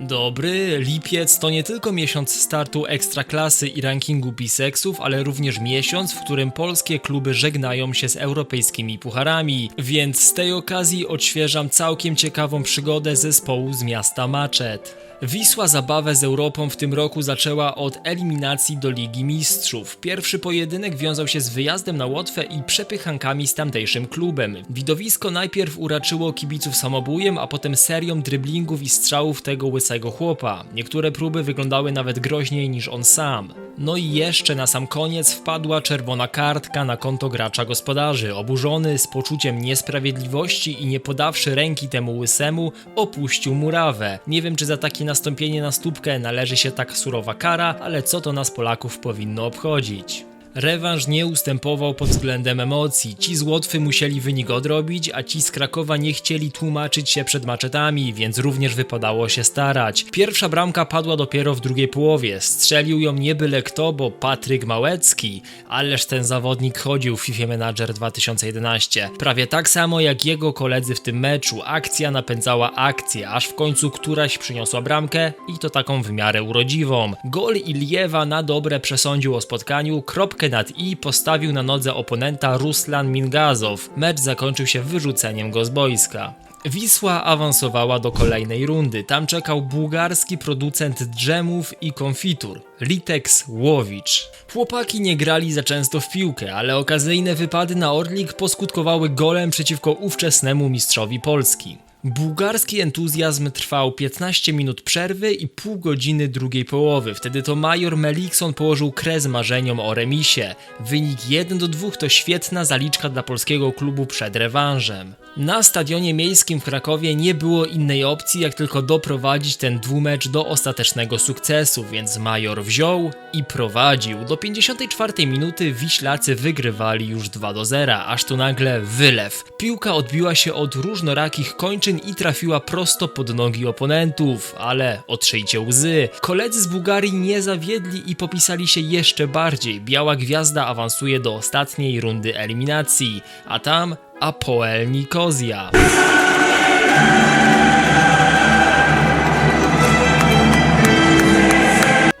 Dobry, lipiec to nie tylko miesiąc startu ekstraklasy i rankingu biseksów, ale również miesiąc, w którym polskie kluby żegnają się z europejskimi pucharami. Więc z tej okazji odświeżam całkiem ciekawą przygodę zespołu z miasta Maczet. Wisła zabawę z Europą w tym roku zaczęła od eliminacji do Ligi Mistrzów. Pierwszy pojedynek wiązał się z wyjazdem na Łotwę i przepychankami z tamtejszym klubem. Widowisko najpierw uraczyło kibiców samobujem, a potem serią dryblingów i strzałów tego łysego chłopa. Niektóre próby wyglądały nawet groźniej niż on sam. No i jeszcze na sam koniec wpadła czerwona kartka na konto gracza gospodarzy. Oburzony, z poczuciem niesprawiedliwości i nie podawszy ręki temu łysemu, opuścił murawę. Nie wiem, czy za takie nastąpienie na stópkę należy się tak surowa kara, ale co to nas Polaków powinno obchodzić? Rewanż nie ustępował pod względem emocji. Ci z Łotwy musieli wynik odrobić, a ci z Krakowa nie chcieli tłumaczyć się przed maczetami, więc również wypadało się starać. Pierwsza bramka padła dopiero w drugiej połowie. Strzelił ją nie byle kto, bo Patryk Małecki. Ależ ten zawodnik chodził w FIFA Manager 2011. Prawie tak samo jak jego koledzy w tym meczu. Akcja napędzała akcję, aż w końcu któraś przyniosła bramkę i to taką w miarę urodziwą. Gol Iliewa na dobre przesądził o spotkaniu, kropkę nad i postawił na nodze oponenta Ruslan Mingazow. Mecz zakończył się wyrzuceniem go z boiska. Wisła awansowała do kolejnej rundy. Tam czekał bułgarski producent dżemów i konfitur, Litex Łowicz. Chłopaki nie grali za często w piłkę, ale okazyjne wypady na Orlik poskutkowały golem przeciwko ówczesnemu mistrzowi Polski. Bułgarski entuzjazm trwał 15 minut przerwy i pół godziny drugiej połowy. Wtedy to major Melikson położył kres marzeniom o remisie. Wynik 1 do 2 to świetna zaliczka dla polskiego klubu przed rewanżem. Na stadionie miejskim w Krakowie nie było innej opcji, jak tylko doprowadzić ten dwumecz do ostatecznego sukcesu, więc major wziął i prowadził. Do 54 minuty Wiślacy wygrywali już 2 do 0, aż tu nagle wylew. Piłka odbiła się od różnorakich kończyn i trafiła prosto pod nogi oponentów, ale otrzyjcie łzy. Koledzy z Bułgarii nie zawiedli i popisali się jeszcze bardziej. Biała Gwiazda awansuje do ostatniej rundy eliminacji, a tam Apoel Nikozja.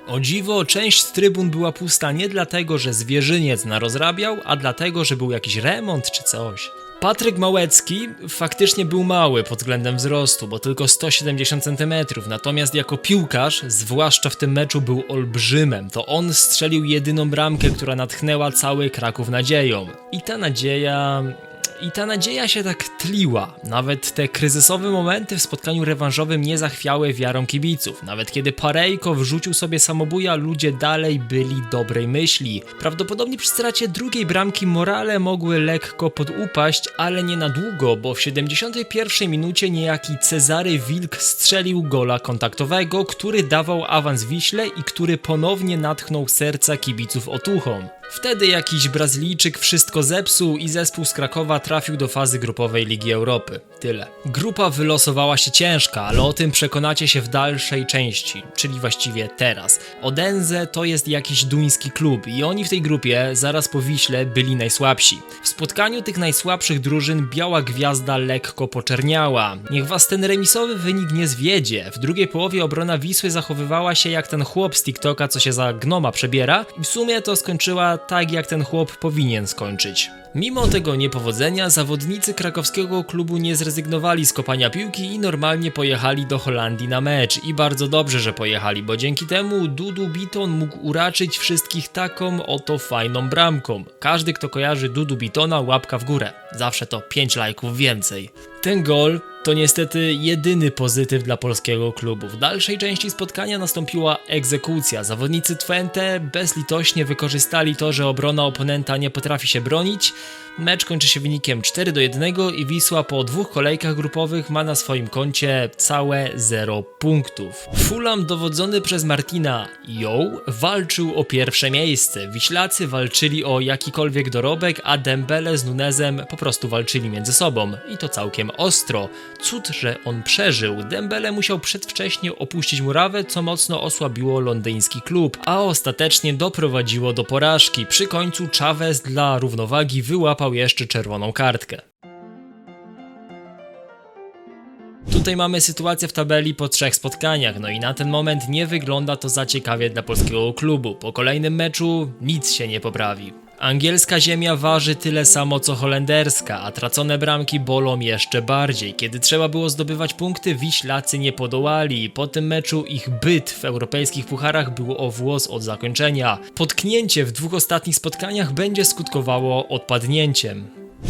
O dziwo, część z trybun była pusta nie dlatego, że zwierzyniec narozrabiał, a dlatego, że był jakiś remont czy coś. Patryk Małecki faktycznie był mały pod względem wzrostu, bo tylko 170 cm, natomiast jako piłkarz, zwłaszcza w tym meczu, był olbrzymem. To on strzelił jedyną bramkę, która natchnęła cały Kraków nadzieją. I ta nadzieja i ta nadzieja się tak tliła. Nawet te kryzysowe momenty w spotkaniu rewanżowym nie zachwiały wiarą kibiców. Nawet kiedy Parejko wrzucił sobie samobuja, ludzie dalej byli dobrej myśli. Prawdopodobnie przy stracie drugiej bramki morale mogły lekko podupaść, ale nie na długo, bo w 71 minucie niejaki Cezary Wilk strzelił gola kontaktowego, który dawał awans Wiśle i który ponownie natchnął serca kibiców otuchą. Wtedy jakiś Brazylijczyk wszystko zepsuł i zespół z Krakowa trafił do fazy grupowej Ligi Europy. Tyle. Grupa wylosowała się ciężka, ale o tym przekonacie się w dalszej części, czyli właściwie teraz. Odense to jest jakiś duński klub i oni w tej grupie zaraz po Wiśle byli najsłabsi. W spotkaniu tych najsłabszych drużyn Biała Gwiazda lekko poczerniała. Niech was ten remisowy wynik nie zwiedzie. W drugiej połowie obrona Wisły zachowywała się jak ten chłop z TikToka, co się za gnoma przebiera i w sumie to skończyła tak, jak ten chłop powinien skończyć. Mimo tego niepowodzenia, zawodnicy krakowskiego klubu nie zrezygnowali z kopania piłki i normalnie pojechali do Holandii na mecz. I bardzo dobrze, że pojechali, bo dzięki temu Dudu Biton mógł uraczyć wszystkich taką oto fajną bramką. Każdy, kto kojarzy Dudu Bitona, łapka w górę. Zawsze to 5 lajków więcej. Ten gol to niestety jedyny pozytyw dla polskiego klubu. W dalszej części spotkania nastąpiła egzekucja. Zawodnicy Twente bezlitośnie wykorzystali to, że obrona oponenta nie potrafi się bronić. Mecz kończy się wynikiem 4 do 1 i Wisła po dwóch kolejkach grupowych ma na swoim koncie całe 0 punktów. Fulham dowodzony przez Martina Ją walczył o pierwsze miejsce. Wiślacy walczyli o jakikolwiek dorobek, a Dembele z Nunezem po prostu walczyli między sobą i to całkiem ostro. Cud, że on przeżył. Dembele musiał przedwcześnie opuścić murawę, co mocno osłabiło londyński klub, a ostatecznie doprowadziło do porażki. Przy końcu Chavez dla równowagi wyłapał jeszcze czerwoną kartkę. Tutaj mamy sytuację w tabeli po trzech spotkaniach, no i na ten moment nie wygląda to za ciekawie dla polskiego klubu. Po kolejnym meczu nic się nie poprawi. Angielska ziemia waży tyle samo co holenderska, a tracone bramki bolą jeszcze bardziej. Kiedy trzeba było zdobywać punkty, Wiślacy nie podołali i po tym meczu ich byt w europejskich pucharach był o włos od zakończenia. Potknięcie w dwóch ostatnich spotkaniach będzie skutkowało odpadnięciem.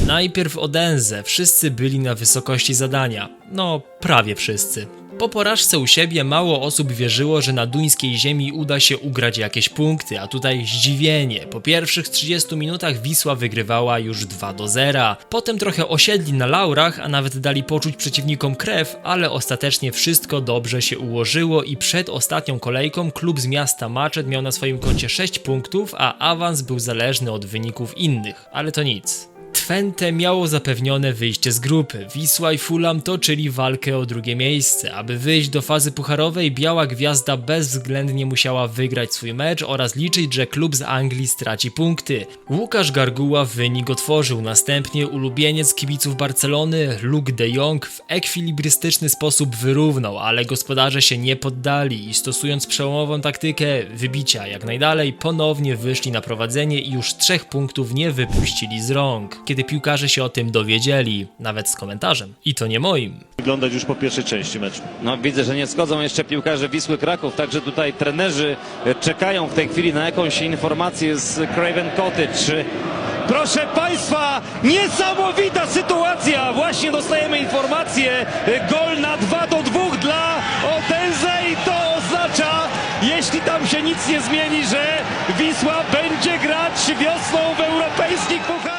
Najpierw o Denze, wszyscy byli na wysokości zadania. No, prawie wszyscy. Po porażce u siebie mało osób wierzyło, że na duńskiej ziemi uda się ugrać jakieś punkty, a tutaj zdziwienie. Po pierwszych 30 minutach Wisła wygrywała już 2 do 0. Potem trochę osiedli na laurach, a nawet dali poczuć przeciwnikom krew, ale ostatecznie wszystko dobrze się ułożyło i przed ostatnią kolejką klub z miasta Maczet miał na swoim koncie 6 punktów, a awans był zależny od wyników innych. Ale to nic. Twente miało zapewnione wyjście z grupy. Wisła i Fulham toczyli walkę o drugie miejsce. Aby wyjść do fazy pucharowej, Biała Gwiazda bezwzględnie musiała wygrać swój mecz oraz liczyć, że klub z Anglii straci punkty. Łukasz Garguła wynik otworzył, następnie ulubieniec kibiców Barcelony, Luke de Jong w ekwilibrystyczny sposób wyrównał, ale gospodarze się nie poddali i stosując przełomową taktykę wybicia jak najdalej, ponownie wyszli na prowadzenie i już trzech punktów nie wypuścili z rąk. Kiedy piłkarze się o tym dowiedzieli, nawet z komentarzem, i to nie moim. wyglądać już po pierwszej części meczu. No widzę, że nie schodzą jeszcze piłkarze Wisły Kraków, także tutaj trenerzy e, czekają w tej chwili na jakąś informację z Craven Cottage. Proszę Państwa, niesamowita sytuacja! Właśnie dostajemy informację, e, gol na 2 do 2 dla Odense i to oznacza, jeśli tam się nic nie zmieni, że Wisła będzie grać wiosną w europejskich pucharach.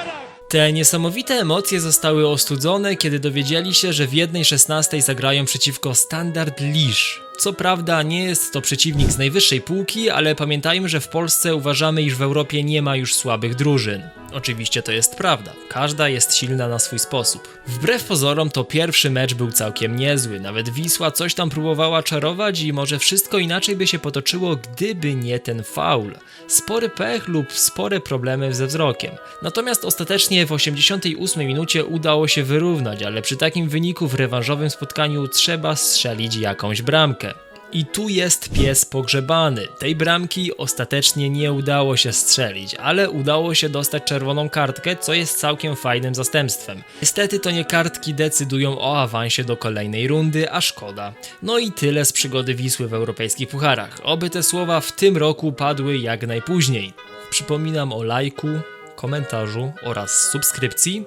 Te niesamowite emocje zostały ostudzone, kiedy dowiedzieli się, że w 1.16 zagrają przeciwko Standard Lisz. Co prawda nie jest to przeciwnik z najwyższej półki, ale pamiętajmy, że w Polsce uważamy, iż w Europie nie ma już słabych drużyn. Oczywiście to jest prawda, każda jest silna na swój sposób. Wbrew pozorom to pierwszy mecz był całkiem niezły, nawet Wisła coś tam próbowała czarować i może wszystko inaczej by się potoczyło, gdyby nie ten faul. Spory pech lub spore problemy ze wzrokiem. Natomiast ostatecznie w 88 minucie udało się wyrównać, ale przy takim wyniku w rewanżowym spotkaniu trzeba strzelić jakąś bramkę. I tu jest pies pogrzebany. Tej bramki ostatecznie nie udało się strzelić, ale udało się dostać czerwoną kartkę, co jest całkiem fajnym zastępstwem. Niestety to nie kartki decydują o awansie do kolejnej rundy, a szkoda. No i tyle z przygody Wisły w europejskich pucharach. Oby te słowa w tym roku padły jak najpóźniej. Przypominam o lajku, komentarzu oraz subskrypcji.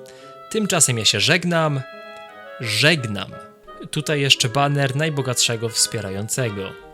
Tymczasem ja się żegnam. Żegnam. Tutaj jeszcze baner najbogatszego wspierającego.